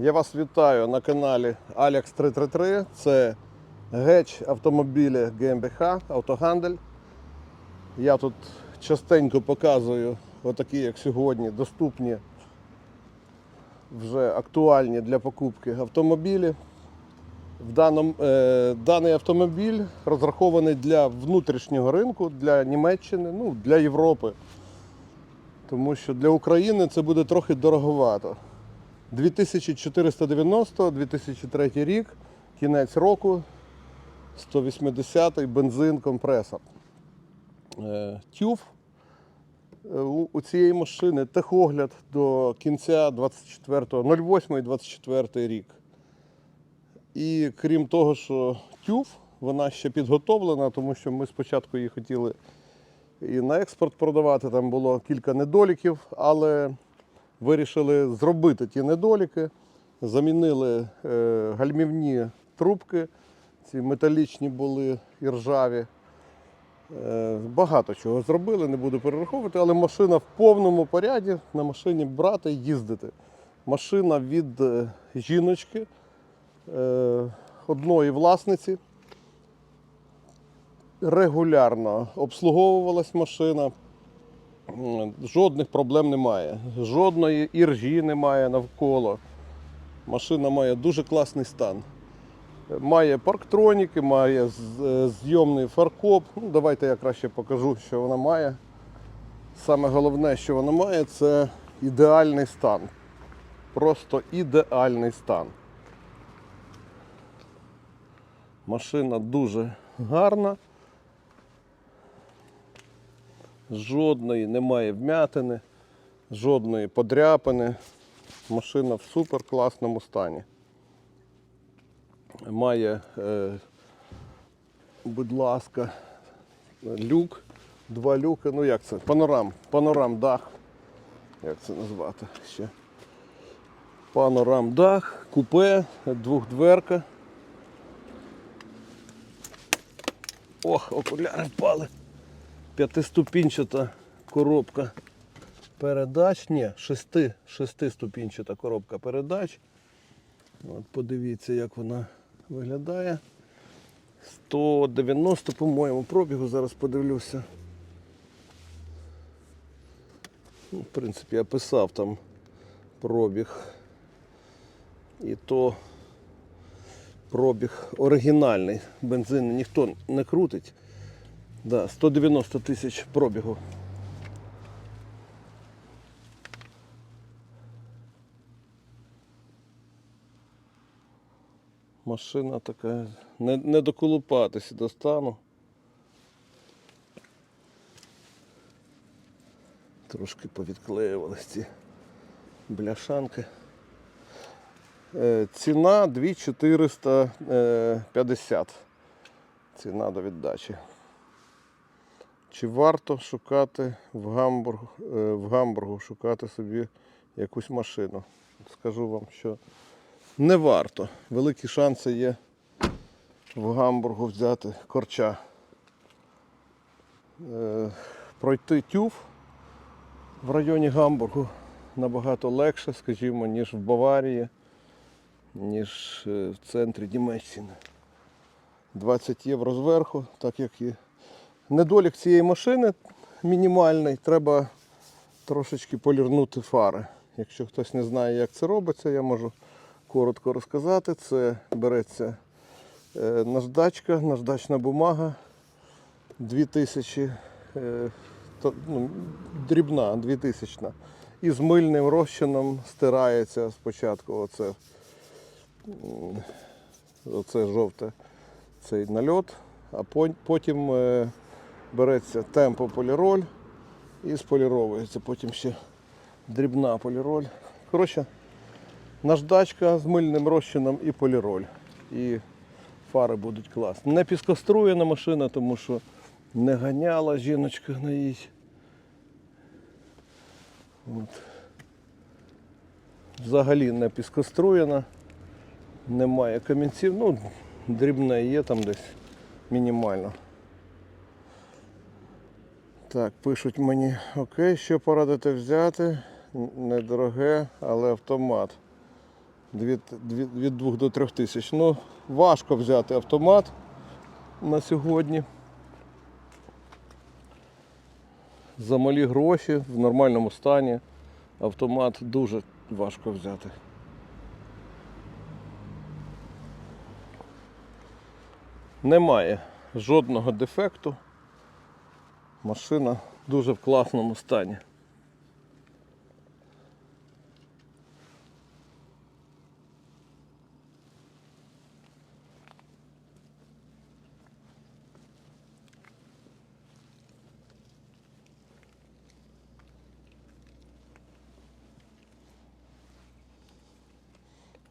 Я вас вітаю на каналі Alex 333. Це геч автомобілі ГМБХ, автогандель. Я тут частенько показую, отакі, як сьогодні, доступні, вже актуальні для покупки автомобілі. В даному, е, даний автомобіль розрахований для внутрішнього ринку, для Німеччини, ну, для Європи. Тому що для України це буде трохи дороговато. 2490, 2003 рік, кінець року, 180-й бензин, компресор. Е, TÜV е, у, цієї машини техогляд до кінця 24 08 24 рік. І крім того, що TÜV, вона ще підготовлена, тому що ми спочатку її хотіли і на експорт продавати, там було кілька недоліків, але вирішили зробити ті недоліки, замінили е, гальмівні трубки, ці металічні були і ржаві. Е, багато чого зробили, не буду перераховувати, але машина в повному поряді на машині брати їздити. Машина від е, жіночки, одної власниці. Регулярно обслуговувалась машина. Жодних проблем немає. Жодної іржі немає навколо. Машина має дуже класний стан. Має парктроніки, має е, зйомний фаркоп. Ну, давайте я краще покажу, що вона має. Саме головне, що вона має, це ідеальний стан. Просто ідеальний стан. Машина дуже гарна. Жодної немає вмятини, жодної подряпини. Машина в супер класному стані. Має, е, будь ласка, люк, два люки. Ну як це? Панорам, панорам дах. Як це назвати ще? Панорам дах, купе, двохдверка. Ох, окуляри впали п'ятиступінчата коробка передач. Ні, шести, шестиступінчата коробка передач. От подивіться, як вона виглядає. 190, по-моєму, пробігу, зараз подивлюся. Ну, в принципі, я писав там пробіг. І то пробіг оригінальний. Бензин ніхто не крутить. Да, 190 тисяч пробігу. Машина така, не, не доколупатися до стану. Трошки повідклеювалися ці бляшанки. Е, ціна 2450. Ціна до віддачі. Чи варто шукати в Гамбург, е, в Гамбургу шукати собі якусь машину? Скажу вам, що не варто. Великі шанси є в Гамбургу взяти корча. Е, Пройти тюф в районі Гамбургу набагато легше, скажімо, ніж в Баварії, ніж е, в центрі Німеччини. 20 євро зверху, так як і Недолік цієї машини мінімальний, треба трошечки полірнути фари. Якщо хтось не знає, як це робиться, я можу коротко розказати. Це береться е, наждачка, наждачна бумага 2000, е, ну, дрібна, 2000. І з мильним розчином стирається спочатку оце, оце жовте цей нальот, а потім е, береться темпополіроль і споліровується. Потім ще дрібна поліроль. Коротше, наждачка з мильним розчином і поліроль. І фари будуть класні. Не піскоструєна машина, тому що не ганяла жіночка на їй. От. Взагалі не піскоструєна, немає камінців. Ну, дрібне є там десь мінімально. Так, пишуть мені, окей, що порадити взяти? Недороге, але автомат. від, від, від 2 до 3 тисяч. Ну, важко взяти автомат на сьогодні. За малі гроші в нормальному стані автомат дуже важко взяти. Немає жодного дефекту. Машина дуже в класному стані.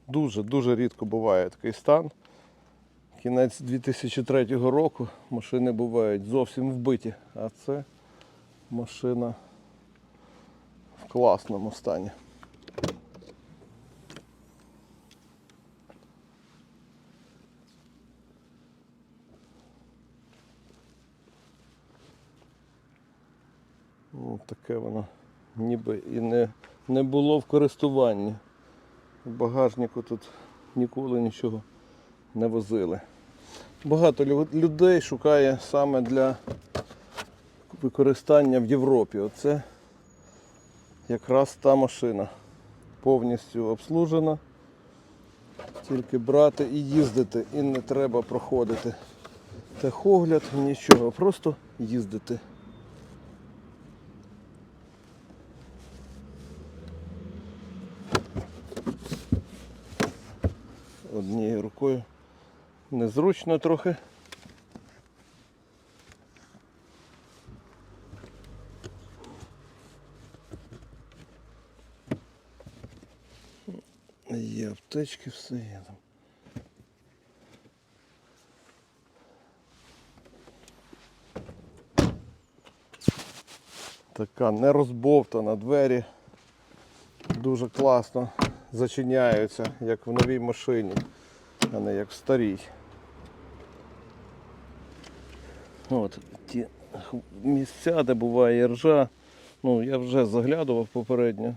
Дуже дуже рідко буває такий стан. Кінець 2003 року машини бувають зовсім вбиті, а це машина в класному стані. Ну, таке воно ніби і не, не було в користуванні. В багажнику тут ніколи нічого не возили. Багато людей шукає саме для використання в Європі. Оце якраз та машина. Повністю обслужена. Тільки брати і їздити, і не треба проходити техогляд, нічого, просто їздити. Незручно трохи. Є аптечки, все є там. Така нерозбовтана двері. Дуже класно зачиняються, як в новій машині, а не як в старій. От ті місця, де буває іржа, ну я вже заглядував попередньо.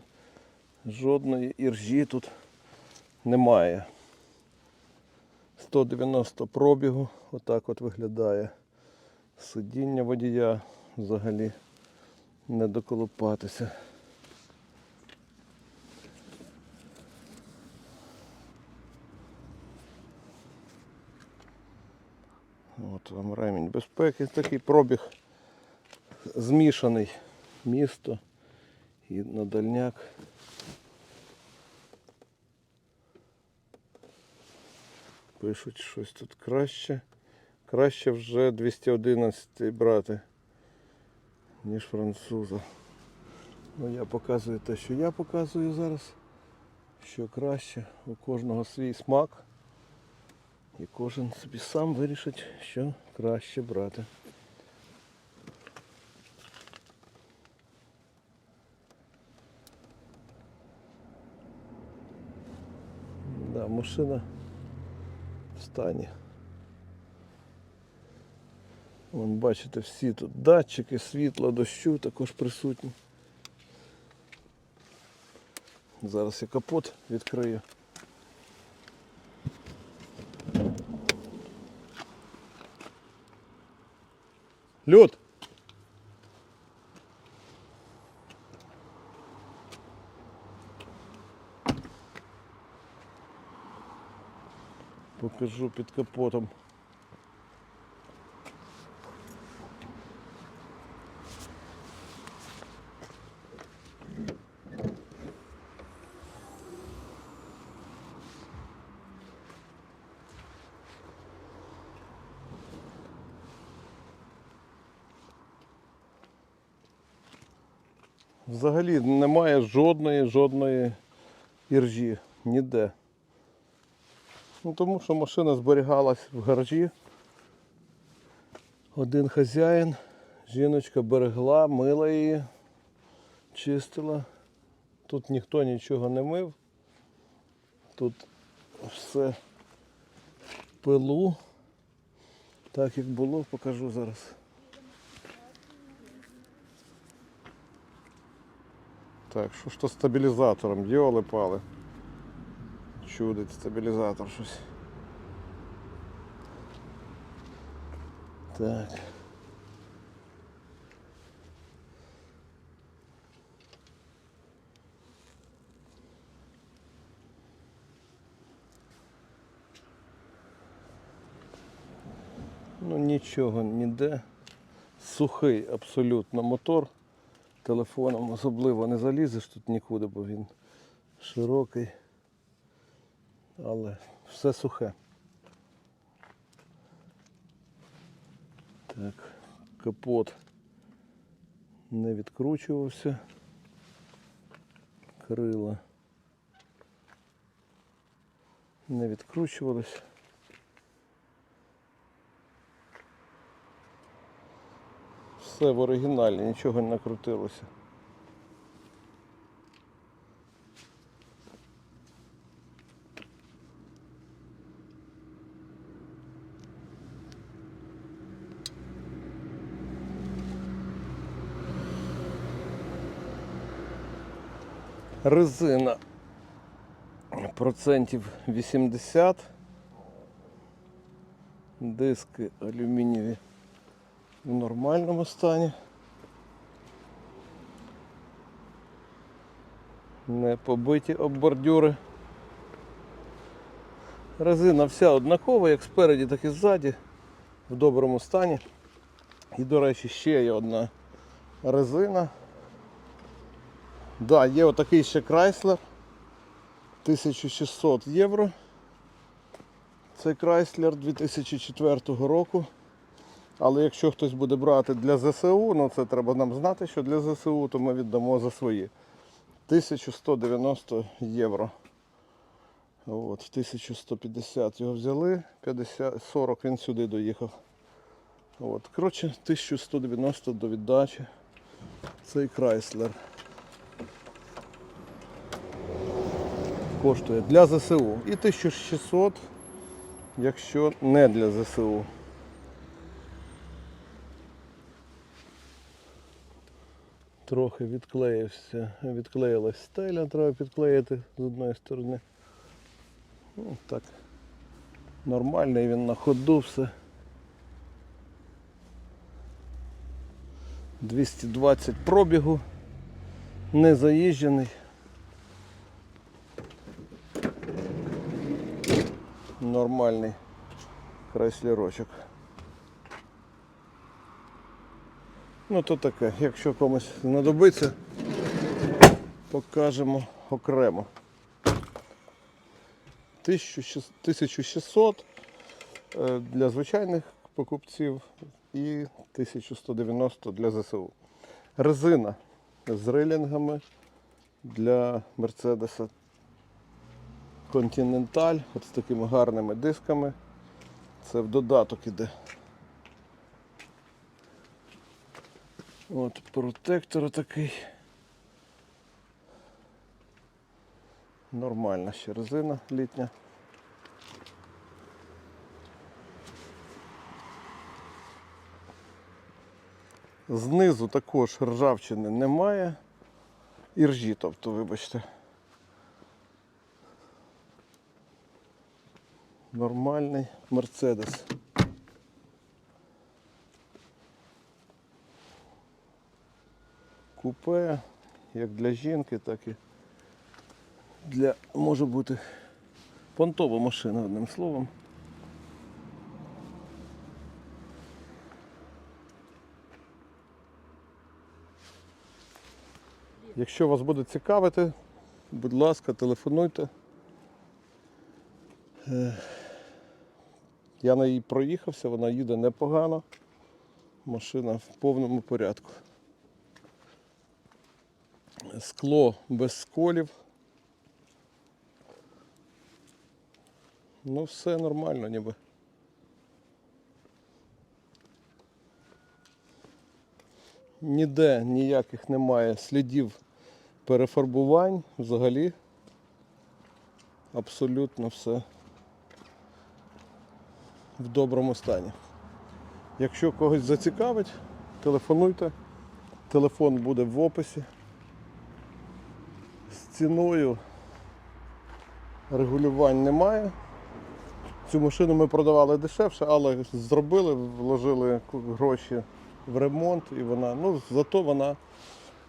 Жодної іржі тут немає. 190 пробігу, отак от виглядає. Сидіння водія взагалі не доколупатися. От вам ремінь безпеки. Такий пробіг змішаний місто і на дальняк. Пишуть щось тут краще. Краще вже 211 брати, ніж француза. Ну я показую те, що я показую зараз. Що краще, у кожного свій смак. І кожен собі сам вирішить, що краще брати. Да, машина в стані. Вон бачите, всі тут датчики, світла, дощу також присутні. Зараз я капот відкрию. Лед. Покажу під капотом. Взагалі немає жодної, жодної іржі ніде. Ну, тому що машина зберігалась в гаражі. Один хазяїн, жіночка берегла, мила її, чистила. Тут ніхто нічого не мив. Тут все пилу. Так як було, покажу зараз. Так, що ж то стабілізатором, діоли пали. Чудить стабілізатор щось. Так. Ну нічого ніде. Сухий абсолютно мотор. Телефоном особливо не залізеш тут нікуди, бо він широкий. Але все сухе. Так, капот не відкручувався. Крила не відкручувались. Все в оригіналі, нічого не накрутилося. Резина процентів 80. Диски алюмінієві в нормальному стані. Не побиті об бордюри. Резина вся однакова, як спереді, так і ззаді, в доброму стані. І, до речі, ще є одна резина. Да, є отакий ще Chrysler. 1600 євро. Це Chrysler 2004 року. Але якщо хтось буде брати для ЗСУ, ну це треба нам знати, що для ЗСУ, то ми віддамо за свої. 1190 євро. От, 1150 його взяли, 50, 40 він сюди доїхав. От, коротше, 1190 до віддачі. Цей Chrysler. Коштує для ЗСУ. І 1600, якщо не для ЗСУ. Трохи відклеївся, відклеїлась стеля, треба підклеїти з одної сторони. Ну, так. Нормальний він на ходу все. 220 пробігу, не заїжджений. Нормальний крайслерочок. Ну то таке, якщо комусь знадобиться, покажемо окремо. 1600 1600 е, для звичайних покупців і 1190 для ЗСУ. Резина з релінгами для Мерседеса Continental, от з такими гарними дисками. Це в додаток іде. От протектор такий. Нормальна ще резина літня. Знизу також ржавчини немає. Іржі, тобто, вибачте. Нормальний Мерседес. Купе, як для жінки, так і для може бути понтова машина, одним словом. Якщо вас буде цікавити, будь ласка, телефонуйте. Е, Я на їй проїхався, вона їде непогано. Машина в повному порядку. Скло без сколів. Ну все нормально ніби. Ніде ніяких немає слідів перефарбувань взагалі. Абсолютно все в доброму стані. Якщо когось зацікавить, телефонуйте. Телефон буде в описі. Ціною регулювань немає. Цю машину ми продавали дешевше, але зробили, вложили гроші в ремонт і вона, ну, зато вона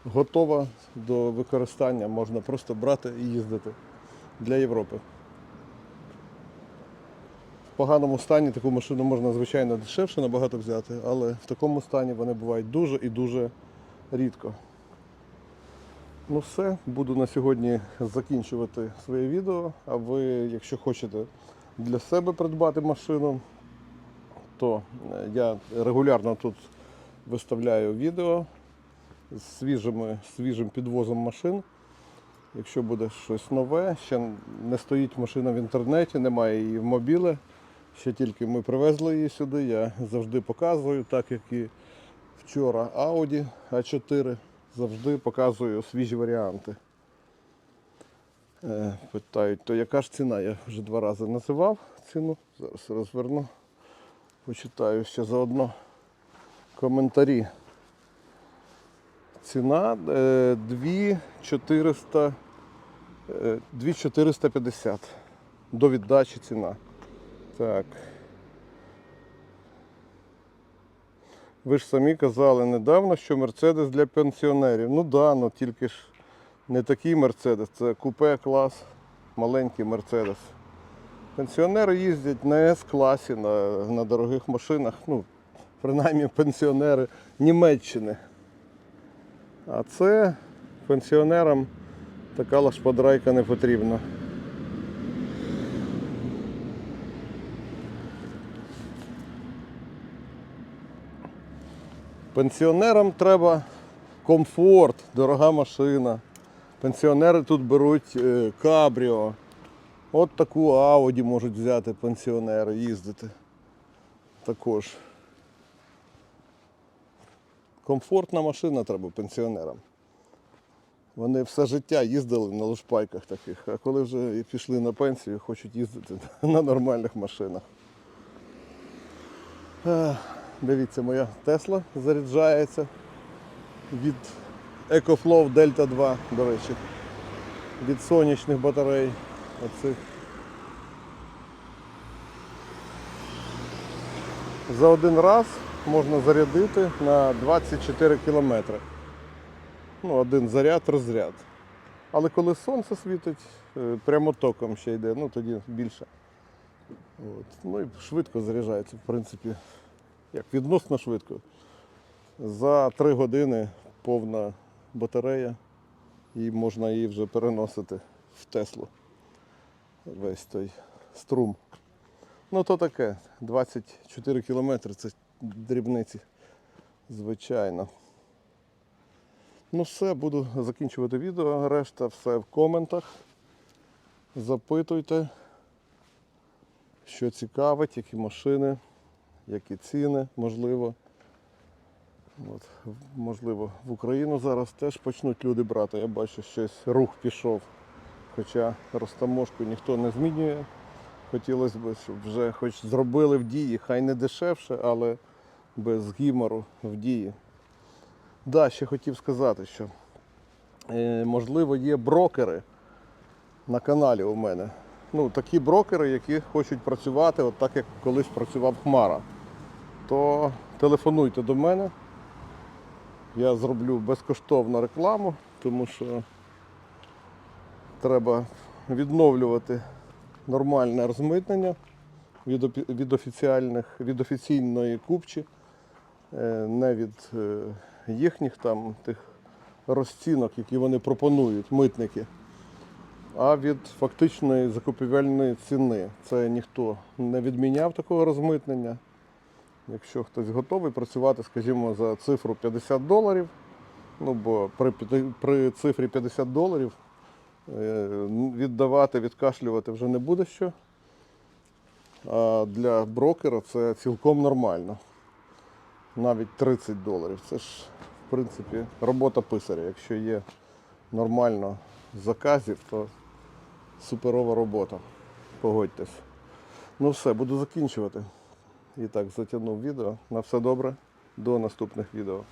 готова до використання, можна просто брати і їздити для Європи. В поганому стані таку машину можна, звичайно, дешевше набагато взяти, але в такому стані вони бувають дуже і дуже рідко. Ну все, буду на сьогодні закінчувати своє відео. А ви, якщо хочете для себе придбати машину, то е, я регулярно тут виставляю відео з свіжими, свіжим підвозом машин. Якщо буде щось нове, ще не стоїть машина в інтернеті, немає її в мобіле. Ще тільки ми привезли її сюди, я завжди показую, так як і вчора Audi A4, завжди показую свіжі варіанти. Е, Питають, то яка ж ціна? Я вже два рази називав ціну. Зараз розверну, почитаю ще заодно коментарі. Ціна е, 2400, е, 2450 до віддачі ціна. Так. Ви ж самі казали недавно, що Мерседес для пенсіонерів. Ну да, ну тільки ж не такий Мерседес, це купе клас, маленький Мерседес. Пенсіонери їздять на С-класі, на, на дорогих машинах, ну, принаймні пенсіонери Німеччини. А це пенсіонерам така лашподрайка не потрібна. Пенсіонерам треба комфорт, дорога машина. Пенсіонери тут беруть е, кабріо. От таку Ауді можуть взяти пенсіонери, їздити. Також. Комфортна машина треба пенсіонерам. Вони все життя їздили на лушпайках таких, а коли вже пішли на пенсію, хочуть їздити на нормальних машинах. Дивіться, моя Тесла заряджається від EcoFlow Delta 2, до речі, від сонячних батарей. Оцих. За один раз можна зарядити на 24 кілометри. Ну, один заряд, розряд. Але коли сонце світить, е, прямо током ще йде, ну тоді більше. От. Ну і швидко заряджається, в принципі, як відносно швидко. За 3 години повна батарея і можна її вже переносити в Теслу. Весь той струм. Ну то таке, 24 кілометри це дрібниці, звичайно. Ну все, буду закінчувати відео. Решта все в коментах. Запитуйте, що цікавить, які машини, які ціни, можливо. От, можливо, в Україну зараз теж почнуть люди брати. Я бачу, щось рух пішов. Хоча розтаможку ніхто не змінює. Хотілося б, щоб вже хоч зробили в дії, хай не дешевше, але без гімору в дії. Да, ще хотів сказати, що е, можливо є брокери на каналі у мене. Ну, такі брокери, які хочуть працювати, от так як колись працював Хмара. То телефонуйте до мене. Я зроблю безкоштовну рекламу, тому що треба відновлювати нормальне розмитнення від, від, офіціальних, від офіційної купчі, е, не від е, їхніх там тих розцінок, які вони пропонують, митники, а від фактичної закупівельної ціни. Це ніхто не відміняв такого розмитнення. Якщо хтось готовий працювати, скажімо, за цифру 50 доларів, ну бо при, при цифрі 50 доларів е, віддавати, відкашлювати вже не буде що. А для брокера це цілком нормально. Навіть 30 доларів. Це ж, в принципі, робота писаря. Якщо є нормально заказів, то суперова робота. Погодьтесь. Ну все, буду закінчувати. І так, затягнув відео. На все добре. До наступних відео.